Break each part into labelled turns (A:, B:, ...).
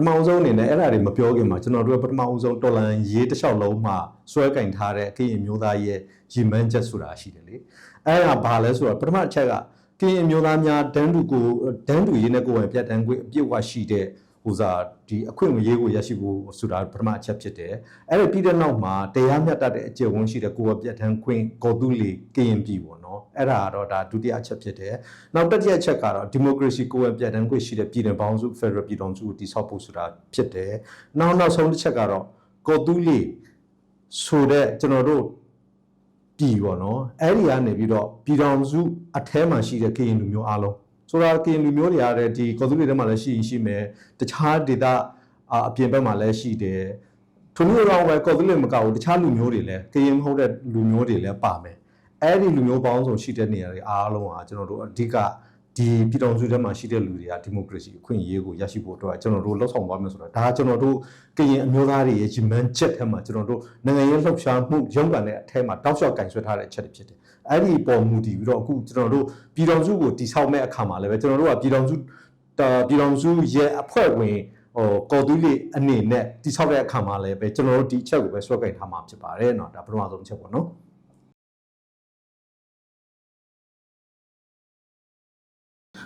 A: ထမအောင်ဆုံးအနေနဲ့အဲ့ဒါတွေမပြောခင်မှာကျွန်တော်တို့ပထမအောင်ဆုံးတော်လန်ရေးတစ်လျှောက်လုံးမှာစွဲကင်ထားတဲ့ကရင်မျိုးသားရဲ့ရည်မှန်းချက်ဆိုတာရှိတယ်လေအဲ့ဒါဘာလဲဆိုတော့ပထမအချက်ကကရင်မျိုးသားများတန်းတူကိုတန်းတူရေးနဲ့ကိုယ်ဝင်ပြတ်တန်းခွင့်အပြည့်အဝရှိတဲ့ ဟိုစားဒီအခွင့်အရေးကိုရရှိဖို့ဆိုတာပထမအချက်ဖြစ်တယ်အဲ့ဒါပြီးတဲ့နောက်မှာတရားမျှတတဲ့အကျင့်ဝန်းရှိတဲ့ကိုယ်ဝပြတ်တန်းခွင့်ကော်တူလီကရင်ပြည်ပေါ့နော်အဲ့ဒါကတော့ဒါဒုတိယအချက်ဖြစ်တယ်နောက်တတိယအချက်ကတော့ဒီမိုကရေစီကိုယ်ဝပြတ်တန်းခွင့်ရှိတဲ့ပြည်နယ်ပေါင်းစုဖက်ဒရယ်ပြည်ထောင်စုကိုတည်ဆောက်ဖို့ဆိုတာဖြစ်တယ်နောက်နောက်ဆုံးတစ်ချက်ကတော့ကော်တူလီဆိုတဲ့ကျွန်တော်တို့ပြည်ပေါ့နော်အဲ့ဒီကနေပြီးတော့ပြည်တော်စုအแทမှာရှိတဲ့ကရင်လူမျိုးအားလုံး ဆိုတာကရင်လူမျိုးတွေအားတဲ့ဒီကော်သူတွေထဲမှာလည်းရှိရင်ရှိမယ်တခြားဒေသအအပြင်ဘက်မှာလည်းရှိတယ်ထိုမျိုးတော့ပဲကော်သူတွေမကဘူးတခြားလူမျိုးတွေလည်းကရင်မဟုတ်တဲ့လူမျိုးတွေလည်းပါမယ်အဲ့ဒီလူမျိုးပေါင်းစုံရှိတဲ့နေရာတွေအားလုံးကကျွန်တော်တို့အဓိက ဒီပြည်တော်စုထဲမှာရှိတဲ့လူတွေကဒီမိုကရေစီအခွင့်အရေးကိုရရှိဖို့အတွက်ကျွန်တော်တို့လှုပ်ဆောင်သွားမယ်ဆိုတာဒါကကျွန်တော်တို့ကရင်အမျိုးသားတွေရဲ့ရည်မှန်းချက်ထဲမှာကျွန်တော်တို့နိုင်ငံရေးလှုပ်ရှားမှုရုံးကန်တဲ့အထက်မှာတောက်လျှောက်ကင်ဆွဲထားတဲ့အချက်တွေဖြစ်တယ်။အဲ့ဒီပေါ်မူတည်ပြီးတော့အခုကျွန်တော်တို့ပြည်တော်စုကိုတိဆောက်မဲ့အခါမှာလည်းပဲကျွန်တော်တို့ကပြည်တော်စုပြည်တော်စုရဲ့အဖွဲ့ဝင်ဟိုကော်တူးလေးအနေနဲ့တိဆောက်တဲ့အခါမှာလည်းပဲကျွန်တော်တို့ဒီအချက်ကိုပဲဆွဲကင်ထားမှာဖြစ်ပါတယ်เนาะဒါပထမဆုံးအချက်ပေါ့နော်။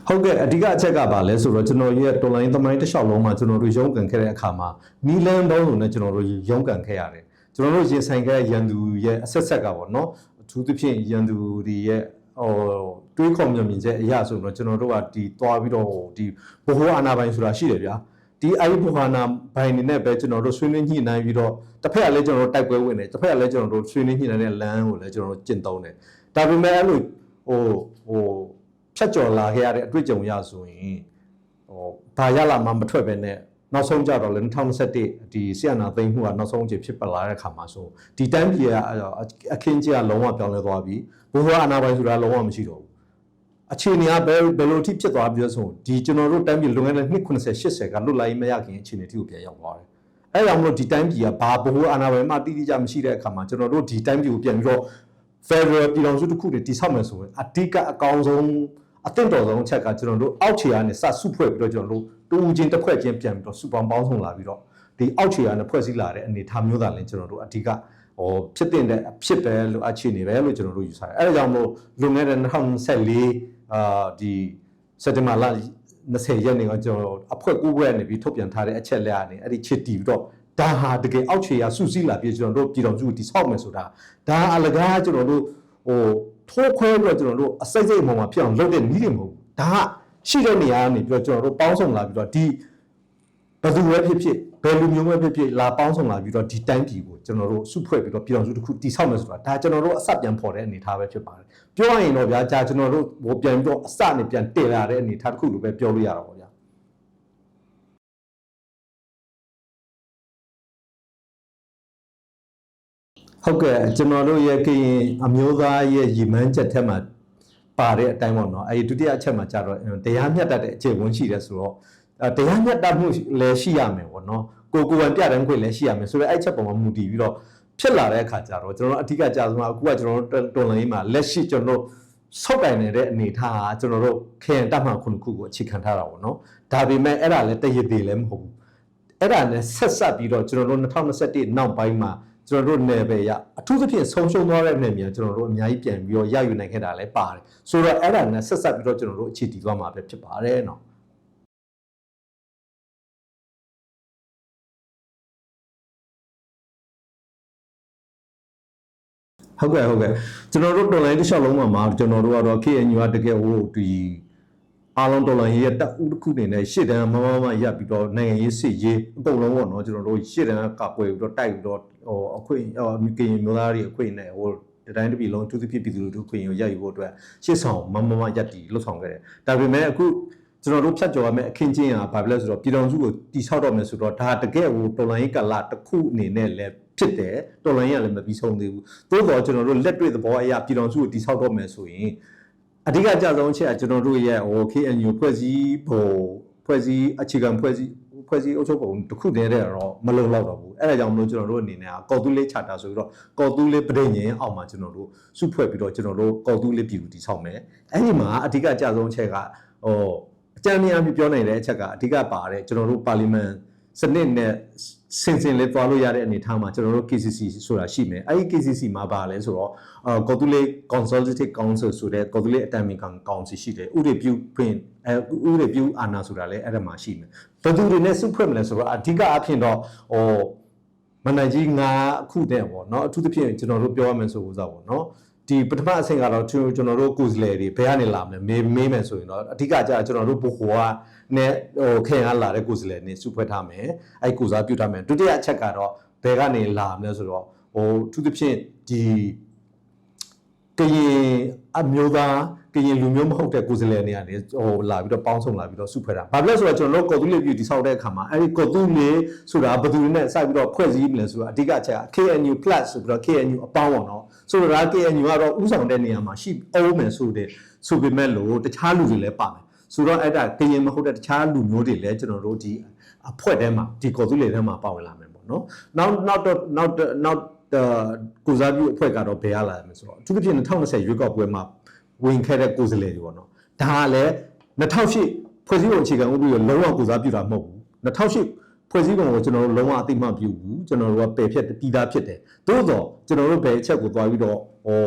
A: ဟုတ်ကဲ့အဓိကအချက်ကပါလဲဆိုတော့ကျွန်တော်ရဲ့တော်လိုင်းသမိုင်းတစ်လျှောက်လုံးမှာကျွန်တော်တို့ရုန်းကန်ခဲ့တဲ့အခါမှာနီလန်ပေါင်းစုံနဲ့ကျွန်တော်တို့ရုန်းကန်ခဲ့ရတယ်ကျွန်တော်တို့ရင်ဆိုင်ခဲ့တဲ့ရန်သူရဲ့အဆက်ဆက်ကပေါ့နော်အထူးသဖြင့်ရန်သူတွေရဲ့ဟိုတွေးခေါ်မြင်မြင်ချက်အရာဆိုတော့ကျွန်တော်တို့ကဒီသွားပြီးတော့ဒီဘဟိုအာနာပိုင်းဆိုတာရှိတယ်ဗျာဒီအဲ့ဒီဘဟနာဘိုင်နေနဲ့ပဲကျွန်တော်တို့ဆွေးနွေးညှိနှိုင်းပြီးတော့တစ်ဖက်ကလည်းကျွန်တော်တို့တိုက်ပွဲဝင်တယ်တစ်ဖက်ကလည်းကျွန်တော်တို့ဆွေးနွေးညှိနှိုင်းတဲ့လမ်းကိုလည်းကျွန်တော်တို့ကျင့်သုံးတယ်ဒါပေမဲ့အဲ့လိုဟိုဟို ဖြတ်ကျော်လာခဲ့ရတဲ့အတွေ့အကြုံရဆိုရင်ဟိုဘာရလာမှမထွက်ပဲနဲ့နောက်ဆုံးကြတော့လေ2021ဒီဆီယနာသိမ်းမှုကနောက်ဆုံးအချိန်ဖြစ်ပလာတဲ့ခါမှာဆိုဒီတိုင်းပြည်ကအခင်းကြီးကလုံးဝပြောင်းလဲသွားပြီဘိုးဘွားအနာပိုင်းဆိုတာလုံးဝမရှိတော့ဘူးအခြေအနေကဘယ်ဘယ်လိုအထိဖြစ်သွားပြီဆိုဒီကျွန်တော်တို့တိုင်းပြည်လွန်ခဲ့တဲ့နှစ်90 80ကလွတ်လိုက်မရခင်အခြေအနေထိကိုပြန်ရောက်သွားတယ်အဲကြောင့်မလို့ဒီတိုင်းပြည်ကဘာဘိုးဘွားအနာပိုင်းမှတိတိကျမရှိတဲ့အခါမှာကျွန်တော်တို့ဒီတိုင်းပြည်ကိုပြန်ပြီးတော့ Federal ပြည်တော်စုတစ်ခုတည်တည်ဆောက်မယ်ဆိုရင်အဓိကအကောင်းဆုံး အသင့်တော်ဆုံးအချက်ကကျွန်တော်တို့အောက်ခြေကနေစစုဖွဲ့ပြီးတော့ကျွန်တော်တို့တူချင်းတစ်ခွက်ချင်းပြန်ပြီးတော့စုပေါင်းပေါင်းဆောင်လာပြီးတော့ဒီအောက်ခြေကနေဖွဲ့စည်းလာတဲ့အနေအထားမျိုးသာလင်းကျွန်တော်တို့အဓိကဟောဖြစ်တဲ့အဖြစ်ပဲလို့အခြေအနေပဲလို့ကျွန်တော်တို့ယူဆတယ်အဲဒါကြောင့်မို့လွန်ခဲ့တဲ့2024အာဒီစက်တင်ဘာလ20ရက်နေ့ကကျွန်တော်အဖွဲ့ကူးခွဲနေပြီးထုတ်ပြန်ထားတဲ့အချက်လက်အနေအဲ့ဒီချစ်တီပြီးတော့ဒါဟာတကယ်အောက်ခြေရစုစည်းလာပြီးကျွန်တော်တို့ပြည်တော်စုတည်ဆောက်မယ်ဆိုတာဒါအလကားကျွန်တော်တို့ဟို ထိုးခွဲပြီးတော့ကျွန်တော်တို့အစိတ်စိတ်အပေါ်မှာဖြစ်အောင်လုပ်တဲ့နည်းတွေမဟုတ်ဘူးဒါကရှိတဲ့နေရာကနေပြီးတော့ကျွန်တော်တို့ပေါင်းစုံလာပြီးတော့ဒီဘယ်သူပဲဖြစ်ဖြစ်ဘယ်လူမျိုးပဲဖြစ်ဖြစ်လာပေါင်းစုံလာပြီးတော့ဒီတိုင်းပြည်ကိုကျွန်တော်တို့စုဖွဲ့ပြီးတော့ပြည်တော်စုတစ်ခုတည်ဆောက်မယ်ဆိုတာဒါကျွန်တော်တို့အစပြန်ဖော်တဲ့အနေအထားပဲဖြစ်ပါတယ်ပြောရရင်တော့ဗျာကြာကျွန်တော်တို့ဟိုပြန်ပြီးတော့အစနဲ့ပြန်တည်လာတဲ့အနေအထားတစ်ခုလိုပဲပြောလို့ရတာပေါ့ဗျာ ဟုတ်ကဲ့ကျွန်တော်တို့ရဲ့ကရင်အမျိုးသားရဲ့ရည်မှန်းချက်ထက်မှာပါတဲ့အတိုင်းပေါ့နော်အဲဒီဒုတိယအချက်မှာကြတော့တရားမျှတတဲ့အခြေဝန်ရှိတယ်ဆိုတော့တရားမျှတမှုလည်းရှိရမယ်ပေါ့နော်ကိုကိုယ်ပိုင်ပြတဲ့ခွင့်လည်းရှိရမယ်ဆိုတော့အဲ့ချက်ပေါ်မှာမူတည်ပြီးတော့ဖြစ်လာတဲ့အခါကျတော့ကျွန်တော်တို့အဓိကကြာဆုံးကအခုကကျွန်တော်တို့တော်လိုင်းမှာလက်ရှိကျွန်တော်တို့ဆောက်တိုင်နေတဲ့အနေထားကကျွန်တော်တို့ခရင်တမှန်ခုနှစ်ခုကိုအခြေခံထားတာပေါ့နော်ဒါပေမဲ့အဲ့ဒါလည်းတရည်သေးလည်းမဟုတ်ဘူးအဲ့ဒါနဲ့ဆက်ဆက်ပြီးတော့ကျွန်တော်တို့2021နောက်ပိုင်းမှာ ကျွန်တော်တို့နယ်ပယ်ရအထူးသဖြင့်ဆုံးရှုံးသွားတဲ့နယ်မြေကျွန်တော်တို့အများကြီးပြန်ပြီးတော့ရယူနိုင်ခဲ့တာလည်းပါတယ်ဆိုတော့အဲ့ဒါနဲ့ဆက်ဆက်ပြီးတော့ကျွန်တော်တို့အခြေတည်သွားမှာပဲဖြစ်ပါတယ်နော်ဟုတ်ကဲ့ဟုတ်ကဲ့ကျွန်တော်တို့တော်လိုင်းတစ်လျှောက်လုံးမှာမှာကျွန်တော်တို့ကတော့ KNU ကတကယ်ဟိုဒီအားလုံးတော်လိုင်းရဲ့တပ်ဦးတစ်ခုအနေနဲ့ရှေ့တန်းမမမရပ်ပြီးတော့နိုင်ငံရေးစစ်ရေးအကုန်လုံးပေါ့နော်ကျွန်တော်တို့ရှေ့တန်းကကွယ်ပြီးတော့တိုက်ပြီးတော့ ဟိုအခွင့်ဟိုကရင်မျိုးသားတွေအခွင့်နဲ့ဟိုတတိုင်းတစ်ပြည်လုံးသူသဖြင့်ပြည်သူလူထုခွင့်ကိုရယူဖို့အတွက်ရှေ့ဆောင်မမမရပ်တည်လှုပ်ဆောင်ခဲ့တယ်ဒါပေမဲ့အခုကျွန်တော်တို့ဖြတ်ကျော်ရမယ့်အခင်းချင်းကဘာဖြစ်လဲဆိုတော့ပြည်တော်စုကိုတိဆောက်တော့မယ်ဆိုတော့ဒါတကယ်ဟိုတော်လိုင်းကလာတစ်ခုအနေနဲ့လည်းဖြစ်တယ်တော်လိုင်းကလည်းမပြီးဆုံးသေးဘူးသို့တော့ကျွန်တော်တို့လက်တွေ့သဘောအရပြည်တော်စုကိုတိဆောက်တော့မယ်ဆိုရင်အဓိကအကြဆုံးအချက်ကကျွန်တော်တို့ရဲ့ဟို KNU ဖွဲ့စည်းပုံဖွဲ့စည်းအခြေခံဖွဲ့စည်း ဖွဲ့စည်းအုပ်ချုပ်ပုံတစ်ခုတည်းတည်းတော့မလုံလောက်တော့ဘူးအဲ့ဒါကြောင့်မလို့ကျွန်တော်တို့အနေနဲ့ကော်တူးလေးချတာဆိုပြီးတော့ကော်တူးလေးပြည်ငင်အောင်မှာကျွန်တော်တို့စုဖွဲ့ပြီးတော့ကျွန်တော်တို့ကော်တူးလေးပြည်သူတည်ဆောက်မယ်အဲ့ဒီမှာအဓိကအကြဆုံးအချက်ကဟိုအကြမ်းများပြပြောနိုင်တဲ့အချက်ကအဓိကပါတဲ့ကျွန်တော်တို့ပါလီမန်စနစ်နဲ့စင်စင်လေးသွားလို့ရတဲ့အနေအထားမှာကျွန်တော်တို့ KCC ဆိုတာရှိမယ်အဲဒီ KCC မှာပါလဲဆိုတော့အာကော်တူလေး consultative council ဆိုတဲ့ကော်တူလေးအတံမင်ကောင်ကောင်စီရှိတယ်ဥတွေပြုဖွင့်အဲဥတွေပြုအာဏာဆိုတာလဲအဲ့ဒါမှာရှိမယ် ဘယ်သူတွေနဲ့စုဖွဲ့မလဲဆိုတော့အဓိကအဖြစ်တော့ဟိုမန်နေဂျီငါအခုတည်းပေါ့နော်အထူးသဖြင့်ကျွန်တော်တို့ပြောရမယ်ဆိုဥစားပေါ့နော်ဒီပထမအဆင့်ကတော့ကျွန်တော်တို့ကိုယ်စားလှယ်တွေဘယ်ကနေလာမလဲမေးမေးမယ်ဆိုရင်တော့အဓိကကျကျွန်တော်တို့ဘိုဟိုကနဲ့ဟိုခင်အားလာတဲ့ကိုယ်စားလှယ်နေစုဖွဲ့ထားမယ်အဲ့ကိုစားပြုထားမယ်ဒုတိယအချက်ကတော့ဘယ်ကနေလာမလဲဆိုတော့ဟိုအထူးသဖြင့်ဒီကရင်အမျိုးသား ကရင်လူမျိုးမဟုတ်တဲ့ကိုယ်စားလှယ်တွေကနေဟိုလာပြီးတော့ပေါင်းစုံလာပြီးတော့စုဖွဲ့တာ။ဘာဖြစ်လဲဆိုတော့ကျွန်တော်တို့ကော်တူးလေးပြည်တိဆောက်တဲ့အခါမှာအဲဒီကော်တူးလေးဆိုတာဘယ်သူတွေနဲ့စိုက်ပြီးတော့ဖွဲ့စည်းမလဲဆိုတာအဓိကအချက်က KNU plus ဆိုပြီးတော့ KNU အပေါင်းပေါ့နော်။ဆိုတော့ KNU ကတော့ဥဆောင်တဲ့နေရာမှာရှိအောင်မယ်ဆိုတဲ့ဆိုပေမဲ့လို့တခြားလူတွေလည်းပါမယ်။ဆိုတော့အဲ့ဒါကရင်မဟုတ်တဲ့တခြားလူမျိုးတွေလည်းကျွန်တော်တို့ဒီအဖွဲ့ထဲမှာဒီကော်တူးလေးထဲမှာပါဝင်လာမယ်ပေါ့နော်။နောက်နောက်တော့နောက်နောက်ကိုစားပြုအဖွဲ့ကတော့ဘယ်ရလာမလဲဆိုတော့အထူးသဖြင့်2020ရွေးကောက်ပွဲမှာ ဝင်ခဲ့တဲ့ကိုယ်စားလှယ်တွေပေါ့နော်ဒါကလည်း2008ဖွဲ့စည်းပုံအခြေခံဥပဒေကိုလုံးဝကိုစားပြုတာမဟုတ်ဘူး2008ဖွဲ့စည်းပုံကိုကျွန်တော်တို့လုံးဝအသိမှပြုဘူးကျွန်တော်တို့ကပယ်ဖြတ်ပြီးသားဖြစ်တယ်သို့တော့ကျွန်တော်တို့ဘယ်အချက်ကိုသွားပြီးတော့ဟို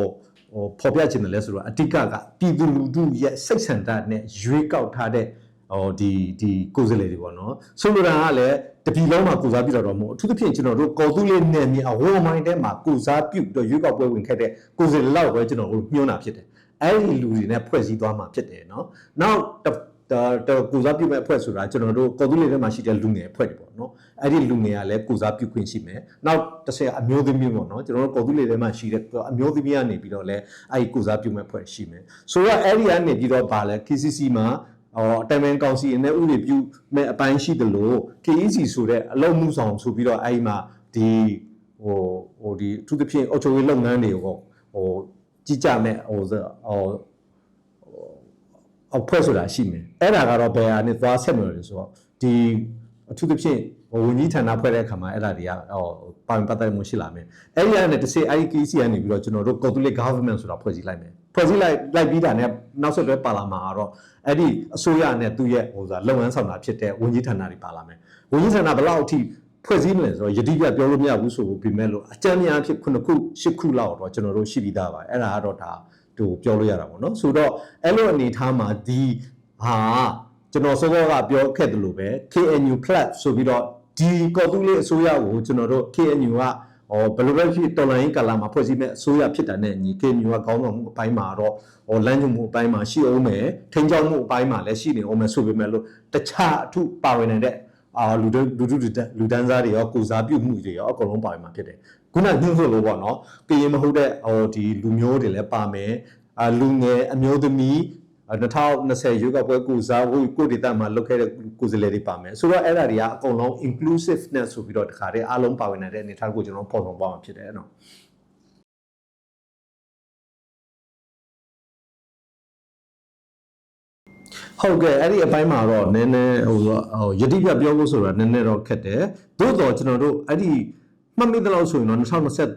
A: ဟိုဖော်ပြခြင်းတယ်လဲဆိုတော့အဓိကကပြည်သူလူထုရဲ့စိတ်ဆန္ဒနဲ့ရွေးကောက်ထားတဲ့ဟိုဒီဒီကိုယ်စားလှယ်တွေပေါ့နော်ဆိုလိုတာကလည်းတပြည်လုံးမှာကိုစားပြုတာတော့မဟုတ်အထူးသဖြင့်ကျွန်တော်တို့ကော်တူးလေးနယ်မြေအဝေါ်မိုင်းထဲမှာကိုစားပြုတော့ရွေးကောက်ပွဲဝင်ခဲ့တဲ့ကိုယ်စားလှယ်လောက်ပဲကျွန်တော်တို့ညှိုးတာဖြစ်တယ် အဲ့ဒီလူတွေနဲ့ဖွဲ့စည်းသွားမှာဖြစ်တယ်เนาะနောက်တကိုစားပြုမဲ့အဖွဲ့ဆိုတာကျွန်တော်တို့ကော်တူးလေးထဲမှာရှိတဲ့လူငယ်အဖွဲ့တွေပေါ့နော်အဲ့ဒီလူငယ်ကလည်းကိုစားပြုခွင့်ရှိမယ်နောက်တစ်ဆယ်အမျိုးသမီးပေါ့နော်ကျွန်တော်တို့ကော်တူးလေးထဲမှာရှိတဲ့အမျိုးသမီးကနေပြီးတော့လည်းအဲ့ဒီကိုစားပြုမဲ့အဖွဲ့ရှိမယ်ဆိုတော့အဲ့ဒီကနေပြီးတော့ဗာလဲ KCC မှာဟောအတမန်ကောင်စီနဲ့ဥပဒေပြုမဲ့အပိုင်းရှိတယ်လို့ KEC ဆိုတဲ့အလုံးမှုဆောင်ဆိုပြီးတော့အဲ့ဒီမှာဒီဟိုဟိုဒီအထူးသဖြင့်အုပ်ချုပ်ရေးလုပ်ငန်းတွေဟိုဟို ကြီးကြမဲ့ဟိုဟိုအဖွဲဆိုတာရှိမယ်အဲ့ဒါကတော့ဘယ်ဟာနဲ့သွားဆက်မလို့လဲဆိုတော့ဒီအထူးသဖြင့်ဟိုဝန်ကြီးဌာနဖွဲ့တဲ့အခါမှာအဲ့ဒါတွေကဟိုပါဝင်ပတ်သက်မှုရှိလာမယ်အဲ့ဒီကနေတစ်စိ IKC ကနေပြီးတော့ကျွန်တော်တို့ Catholic Government ဆိုတာဖွဲ့စည်းလိုက်မယ်ဖွဲ့စည်းလိုက်လိုက်ပြီးတာနဲ့နောက်ဆက်တွဲပါလာမှာကတော့အဲ့ဒီအစိုးရနဲ့သူ့ရဲ့ဟိုဆိုတာလုပ်ငန်းဆောင်တာဖြစ်တဲ့ဝန်ကြီးဌာနတွေပါလာမယ်ဝန်ကြီးဌာနဘယ်လောက်အထိ ဖွဲ့စည်းမလဲဆိုတော့ယတိပြပြောလို့မရဘူးဆိုပြီးမဲ့လို့အကြမ်းများဖြစ်ခုနှစ်ခုရှစ်ခုလောက်တော့ကျွန်တော်တို့ရှိပြီးသားပါအဲ့ဒါကတော့ဒါဟိုပြောလို့ရတာပေါ့နော်ဆိုတော့အဲ့လိုအနေထားမှာဒီဟာကျွန်တော်စောစောကပြောခဲ့တယ်လို့ပဲ KNU plus ဆိုပြီးတော့ဒီကော်တူးလေးအစိုးရကိုကျွန်တော်တို့ KNU ကဟောဘယ်လိုပဲဖြစ်တော်လိုင်းကာလာမှာဖွဲ့စည်းမဲ့အစိုးရဖြစ်တာနဲ့ညီ KNU ကခေါင်းဆောင်မှုအပိုင်းမှာတော့ဟောလမ်းညွှန်မှုအပိုင်းမှာရှိအောင်မယ်ထိန်းကျောင်းမှုအပိုင်းမှာလည်းရှိနေအောင်မယ်ဆိုပေမဲ့လို့တခြားအထုပါဝင်နေတဲ့ အာလူတို့လူတို့လူတန်းစားတွေရောကိုစားပြုမှုတွေရောအကုန်လုံးပါဝင်မှာဖြစ်တယ်ခုနညှို့ဆိုလို့ပေါ့နော်ကရင်မဟုတ်တဲ့ဟိုဒီလူမျိုးတွေလည်းပါမယ်အာလူငယ်အမျိုးသမီး2020ရွေးကောက်ပွဲကိုစားဟိုကိုဒေတာမှာလုပ်ခဲ့တဲ့ကိုယ်စားလှယ်တွေပါမယ်ဆိုတော့အဲ့ဒါတွေကအကုန်လုံး inclusiveness ဆိုပြီးတော့တခါတည်းအားလုံးပါဝင်နေတဲ့အနေအထားကိုကျွန်တော်ပေါ်ဆောင်ပါမှာဖြစ်တယ်နော် ဟုတ်ကဲ့အဲ့ဒီအပိုင်းမှာတော့နည်းနည်းဟိုဟိုယတိပြပြောဖို့ဆိုတာနည်းနည်းတော့ခက်တယ်သို့တော့ကျွန်တော်တို့အဲ့ဒီမှတ်မိသလောက်ဆိုရင်တော့2023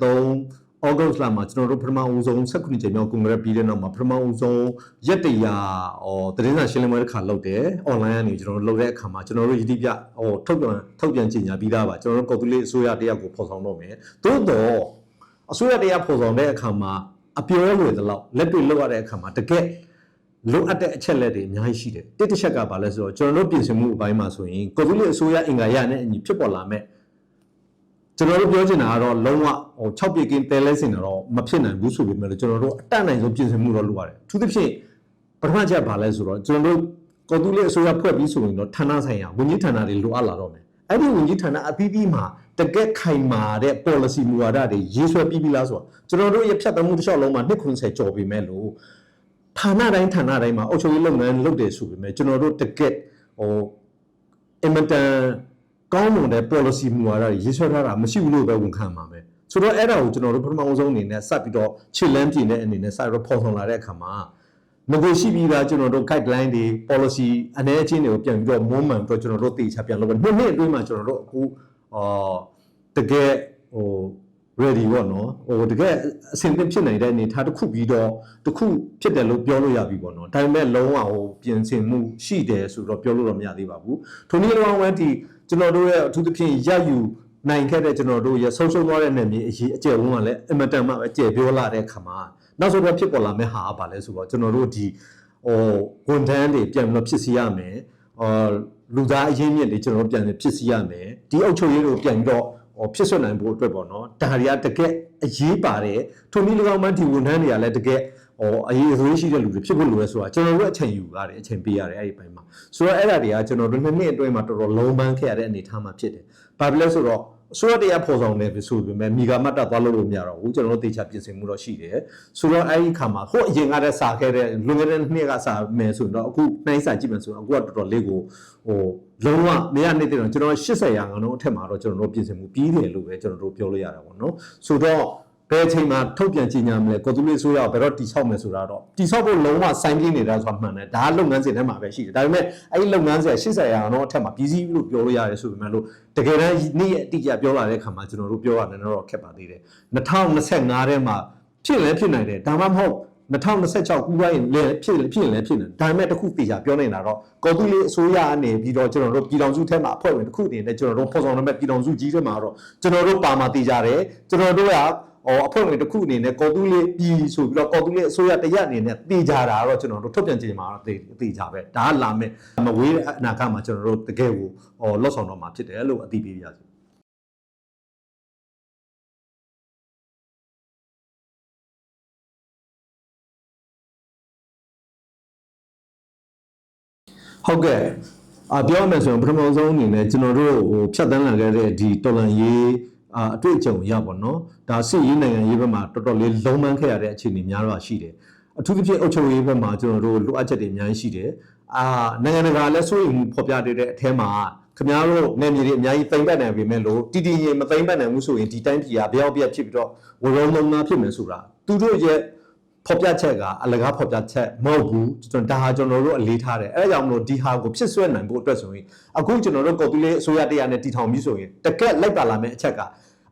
A: ဩဂုတ်လမှာကျွန်တော်တို့ပထမဦးဆုံး16ချိန်မြောက်ကွန်ဂရက်ပြီးတဲ့နောက်မှာပထမဦးဆုံးရက်တရာဟောသတင်းစာရှင်းလင်းပွဲတစ်ခါလုပ်တယ်။ online ကနေကျွန်တော်တို့လုပ်တဲ့အခါမှာကျွန်တော်တို့ယတိပြဟောထုတ်ပြန်ထုတ်ပြန်ကြေညာပြီးသားပါကျွန်တော်တို့ကော်တူလေးအစိုးရတရားကိုဖော်ဆောင်တော့မယ်။သို့တော့အစိုးရတရားဖော်ဆောင်တဲ့အခါမှာအပြောလွယ်သလောက်လက်တွေ့လုပ်ရတဲ့အခါမှာတကယ် လိုအပ်တဲ့အချက်လက်တွေအများကြီးရှိတယ်။တစ်တစ်ချက်ကဘာလဲဆိုတော့ကျွန်တော်တို့ပြင်ဆင်မှုအပိုင်းမှာဆိုရင်ကော်တူလေးအစိုးရအင်္ဂါရနဲ့အညီဖြစ်ပေါ်လာမဲ့ကျွန်တော်တို့ပြောချင်တာကတော့လုံးဝဟို6ပြကင်းတဲလဲစင်တော့မဖြစ်နိုင်ဘူးဆိုပေမဲ့ကျွန်တော်တို့အတတ်နိုင်ဆုံးပြင်ဆင်မှုတော့လုပ်ရတယ်သူသဖြင့်ပထမချက်ဘာလဲဆိုတော့ကျွန်တော်တို့ကော်တူးလေးအစိုးရဖွဲ့ပြီးဆိုရင်တော့ဌာနဆိုင်ရာဝန်ကြီးဌာနတွေလိုအပ်လာတော့မယ်အဲ့ဒီဝန်ကြီးဌာနအသီးသီးမှာတကက်ခိုင်မာတဲ့ policy မူဝါဒတွေရေးဆွဲပြီးပြီလားဆိုတော့ကျွန်တော်တို့ရဲ့ဖြတ်သန်းမှုတစ်လျှောက်လုံးမှာ290ကျော်ပြီမဲ့လို့ ဌာနတိုင်းဌာနတိုင်းမှာအုပ်ချုပ်ရေးလုပ်ငန်းလုပ်တယ်ဆိုပေမဲ့ကျွန်တော်တို့တကက်ဟိုအင်မတန်ကောင်းမွန်တဲ့ policy မူဝါဒတွေရေးဆွဲထားတာမရှိဘူးလို့ပဲဝန်ခံပါမယ်ဆိုတော့အဲ့ဒါကိုကျွန်တော်တို့ပထမအဆုံးအနေနဲ့စပ်ပြီးတော့ခြေလမ်းပြင်တဲ့အနေနဲ့စပြီးတော့ဖော်ဆောင်လာတဲ့အခါမှာငကိုရှိပြီးသားကျွန်တော်တို့ guideline တွေ policy အနေအချင်းတွေကိုပြန်ပြီးတော့ moment တော့ကျွန်တော်တို့တေချာပြန်လုပ်ပဲနှစ်နှစ်အတွင်းမှာကျွန်တော်တို့အခုအာတကယ်ဟို ready ပေါ့နော်ဟိုတကယ်အဆင်သင့်ဖြစ်နိုင်တဲ့အနေအထားတစ်ခုပြီးတော့တစ်ခုဖြစ်တယ်လို့ပြောလို့ရပြီပေါ့နော်ဒါပေမဲ့လုံးဝဟိုပြင်ဆင်မှုရှိတယ်ဆိုတော့ပြောလို့တော့မရသေးပါဘူးထိုနည်း၎င်းဝမ်းဒီကျွန်တော်တို့ရဲ့အထူးသဖြင့်ရယူနိုင်ခဲ့တဲ့ကျွန်တော်တို့ရဲ့ဆုံးရှုံးသွားတဲ့နေမြေအရေးအကျယ်ဝန်းကလည်းအင်မတန်မှပဲကျေပြောလာတဲ့ခါမှာနောက်ဆုံးတော့ဖြစ်ပေါ်လာမယ့်ဟာကဘာလဲဆိုတော့ကျွန်တော်တို့ဒီဟိုဝန်ထမ်းတွေပြန်ပြီးတော့ဖြစ်စီရမယ်အော်လူသားအရင်းမြစ်တွေကျွန်တော်တို့ပြန်ပြီးဖြစ်စီရမယ်ဒီအုပ်ချုပ်ရေးကိုပြန်ပြီးတော့ဟို ဖြစ်ဆွနိုင်ဖို့အတွက်ပေါ့နော်ဒါတွေကတကယ်အရေးပါတယ်ထိုနည်း၎င်းမှဒီဝန်ထမ်းတွေကလည်းတကယ်ဟိုအရေးအသွေးရှိတဲ့လူတွေဖြစ်ဖို့လိုရဲဆိုတာကျွန်တော်တို့အချိန်ယူရတယ်အချိန်ပေးရတယ်အဲ့ဒီပိုင်းမှာဆိုတော့အဲ့ဒါတွေကကျွန်တော်တို့နှစ်နှစ်အတွင်းမှာတော်တော်လုံးပန်းခဲ့ရတဲ့အနေအထားမှာဖြစ်တယ်။ဘာဖြစ်လဲဆိုတော့ အစိုးရတရားဖော်ဆောင်တယ်ဆိုပေမဲ့မိဂါမတ်တာသွားလို့လို့မရတော့ဘူးကျွန်တော်တို့တေချာပြင်ဆင်မှုတော့ရှိတယ်။ဆိုတော့အဲ့ဒီခါမှာဟိုအရင်ကတည်းကစာခဲ့တဲ့လွန်ခဲ့တဲ့နှစ်ကစာမယ်ဆိုတော့အခုနှိုင်းစာကြည့်မယ်ဆိုတော့အခုကတော်တော်လေးကိုဟိုလုံးဝမရနေတဲ့တော့ကျွန်တော်80ရာခိုင်နှုန်းအထက်မှာတော့ကျွန်တော်တို့ပြင်ဆင်မှုပြီးတယ်လို့ပဲကျွန်တော်တို့ပြောလို့ရတာပေါ့နော်။ဆိုတော့ ဘယ်အချိန်မှာထုတ်ပြန်ကြေညာမလဲကော်တူလေးဆိုရဘယ်တော့တိဆောက်မယ်ဆိုတာတော့တိဆောက်ဖို့လုံးဝစိုင်းပြင်းနေတာဆိုတာမှန်တယ်ဒါကလုပ်ငန်းစဉ်ထဲမှာပဲရှိတယ်ဒါပေမဲ့အဲ့ဒီလုပ်ငန်းစဉ်80ရာခိုင်နှုန်းအထက်မှာပြည်စည်းလို့ပြောလို့ရတယ်ဆိုပေမဲ့လို့တကယ်တမ်းနေ့ရက်အတိအကျပြောလာတဲ့အခါမှာကျွန်တော်တို့ပြောရတယ်တော့ခက်ပါသေးတယ်2025ထဲမှာဖြစ်လဲဖြစ်နိုင်တယ်ဒါမှမဟုတ်2026ခုပိုင်းလည်းဖြစ်ဖြစ်လည်းဖြစ်နေဒါပေမဲ့တခုတေချာပြောနေတာတော့ကော်တူလေးအစိုးရအနေပြီးတော့ကျွန်တော်တို့ပြည်တော်စုထဲမှာအဖွဲ့ဝင်တစ်ခုအနေနဲ့ကျွန်တော်တို့ဖော်ဆောင်ရမယ့်ပြည်တော်စုကြီးထဲမှာတော့ကျွန်တော်တို့ပါမှာတေချာတယ်ကျွန်တော်တို့က ဟောအဖွဲ့ဝင်တစ်ခုအနေနဲ့ကော်တူးလေးပြည်ဆိုပြီးတော့ကော်တူးလေးအစိုးရတရက်အနေနဲ့တေချာတာတော့ကျွန်တော်တို့ထုတ်ပြန်ကြေညာမှာတော့တေတေချာပဲဒါကလာမဲ့မဝေးတဲ့အနာဂတ်မှာကျွန်တော်တို့တကယ်ကိုဟောလော့ဆောင်တော့မှာဖြစ်တယ်လို့အသိပေးပြရစီဟုတ်ကဲ့အပြောရမယ်ဆိုရင်ပထမဆုံးအနေနဲ့ကျွန်တော်တို့ဟိုဖြတ်တန်းလာခဲ့တဲ့ဒီတော်လန်ရေး အာအတွေ့အကြုံရပါတော့ဒါစစ်ရေးနိုင်ငံရေးဘက်မှာတော်တော်လေးလုံးမန်းခဲ့ရတဲ့အခြေအနေများတော့ရှိတယ်အထူးသဖြင့်အုပ်ချုပ်ရေးဘက်မှာကျွန်တော်တို့လိုအပ်ချက်တွေအများကြီးရှိတယ်အာနိုင်ငံတကာလည်းစိုးရိမ်မှုဖော်ပြတဲ့အထဲမှာခင်ဗျားတို့နယ်မြေတွေအများကြီးသိမ့်ပတ်နိုင်ပေမဲ့လို့တီတီရင်မသိမ့်ပတ်နိုင်ဘူးဆိုရင်ဒီတိုင်းပြည်ကဘျောက်ပြက်ဖြစ်ပြီးတော့ဝရုံလုံးသားဖြစ်မယ်ဆိုတာသူတို့ရဲ့ ဖော်ပြချက်ကအလကားဖော်ပြချက်မဟုတ်ဘူးကျွန်တော်ဒါဟာကျွန်တော်တို့အလေးထားတယ်အဲဒါကြောင့်မလို့ဒီဟာကိုဖြစ်ဆွဲနိုင်ဖို့အတွက်ဆိုရင်အခုကျွန်တော်တို့ကော်ပီလေးအစိုးရတရားနဲ့တည်ထောင်ပြီးဆိုရင်တကက်လိုက်ပါလာမယ့်အချက်က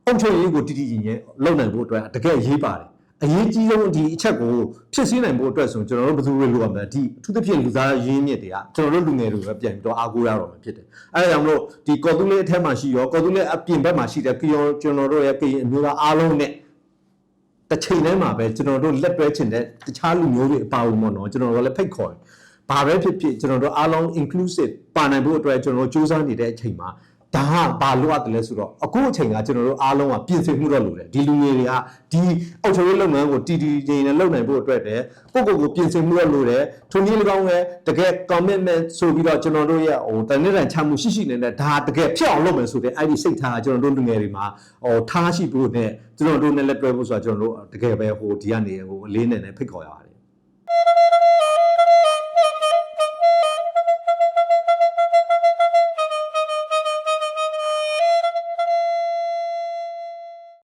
A: အုပ်ချုပ်ရေးကိုတည်တည်ရင်ရင်လုံနိုင်ဖို့အတွက်တကက်ရေးပါတယ်အရေးကြီးဆုံးဒီအချက်ကိုဖြစ်စည်းနိုင်ဖို့အတွက်ဆိုရင်ကျွန်တော်တို့ဘယ်သူတွေလိုရမလဲဒီအထူးသဖြင့်လူသားရင်းမြစ်တွေကကျွန်တော်တို့လူငယ်တွေပဲပြန်ပြီးတော့အားကိုးရတော့မှာဖြစ်တယ်အဲဒါကြောင့်မလို့ဒီကော်တူလေးအထက်မှာရှိရောကော်တူလေးအပြင်ဘက်မှာရှိတဲ့ကီယောကျွန်တော်တို့ရဲ့ကရင်အမျိုးသားအားလုံးနဲ့ တစ်ချိန်တည်းမှာပဲကျွန်တော်တို့လက်တွဲချင်တဲ့တခြားလူမျိုးတွေအပါအဝင်ပေါ့နော်ကျွန်တော်တို့လည်းဖိတ်ခေါ်တယ်ဘာပဲဖြစ်ဖြစ်ကျွန်တော်တို့အားလုံး inclusive ပါနိုင်ဖို့အတွက်ကျွန်တော်တို့စူးစမ်းနေတဲ့အချိန်မှာ ဒါကဘာလို့ရတယ်လဲဆိုတော့အခုအချိန်ကကျွန်တော်တို့အားလုံးကပြင်ဆင်မှုတော့လိုတယ်ဒီလူငယ်တွေကဒီအောက်ချုပ်ရေးလုပ်ငန်းကိုတည်တည်ငြိမ်ငြိမ်နဲ့လုပ်နိုင်ဖို့အတွက်တည်းကိုယ့်ကိုယ်ကိုပြင်ဆင်မှုတော့လိုတယ်ထုံနည်း၎င်းလည်းတကယ် commitment ဆိုပြီးတော့ကျွန်တော်တို့ရဲ့ဟိုတနေ့တန်ချမှုရှိရှိနေတဲ့ဒါတကယ်ဖြစ်အောင်လုပ်မယ်ဆိုတဲ့အဲ့ဒီစိတ်ထားကကျွန်တော်တို့လူငယ်တွေမှာဟိုထားရှိဖို့နဲ့ကျွန်တော်တို့နဲ့လက်တွဲဖို့ဆိုတာကျွန်တော်တို့တကယ်ပဲဟိုဒီကနေဟိုအလေးနဲ့နဲ့ဖိတ်ခေါ်ရပါတယ်